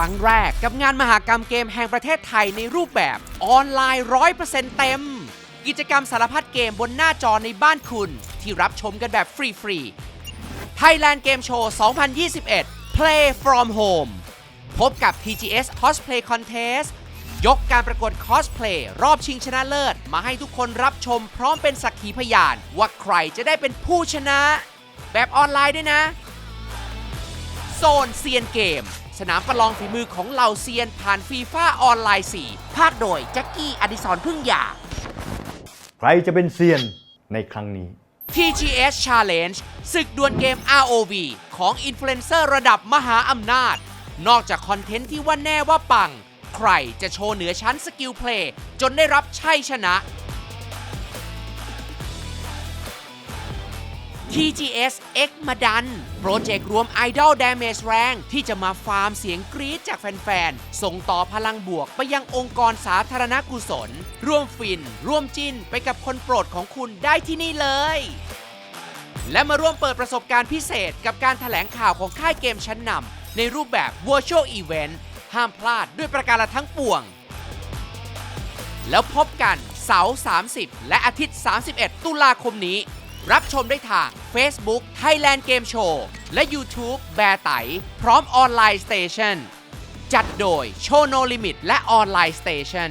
รั้งแรก กับงานมหากรรมเกมแห่งประเทศไทยในรูปแบบออนไลน์ 100%เต็ม กิจกรรมสารพัดเกมบนหน้าจอในบ้านคุณ ที่รับชมกันแบบฟรีๆ Thailand Game Show 2021 Play from Home พบกับ TGS Cosplay Contest ยกการประกวดคอสเพลย์รอบชิงชนะเลิศ มาให้ทุกคนรับชมพร้อมเป็นสักขีพยาน ว่าใครจะได้เป็นผู้ชนะ แบบออนไลน์ด้วยนะ โซนเซียนเกม สนามประลองฝีมือของเหล่าเซียนผ่านฟีฟ่าออนไลน์ 4 ภาคโดยแจ็คกี้อดิศรพึ่งหยา ใครจะเป็นเซียนในครั้งนี้ TGS Challenge ศึกดวลเกม ROV ของอินฟลูเอนเซอร์ระดับมหาอำนาจ นอกจากคอนเทนต์ที่ว่าแน่ว่าปัง ใครจะโชว์เหนือชั้นสกิลเพลย์จนได้รับชัยชนะ TGS X มาดัน โปรเจกต์รวมไอดอล Damage แรงที่จะมาฟาร์มเสียงกรี๊ดจากแฟนๆ ส่งต่อพลังบวกไปยังองค์กรสาธารณกุศล ร่วมฟิน ร่วมจินไปกับคนโปรดของคุณได้ที่นี่เลย และมาร่วมเปิดประสบการณ์พิเศษกับการถแถลงข่าวของค่ายเกมชั้นนำในรูปแบบ Virtual Event ห้ามพลาดด้วยประการละทั้งปวง แล้วพบกันเสาร์ 30 และอาทิตย์ 31 ตุลาคมนี้ รับชมได้ทาง Facebook Thailand Game Show และ YouTube แบร์ไต พร้อมออนไลน์สเตชันจัดโดยโชโนลิมิตและออนไลน์สเตชัน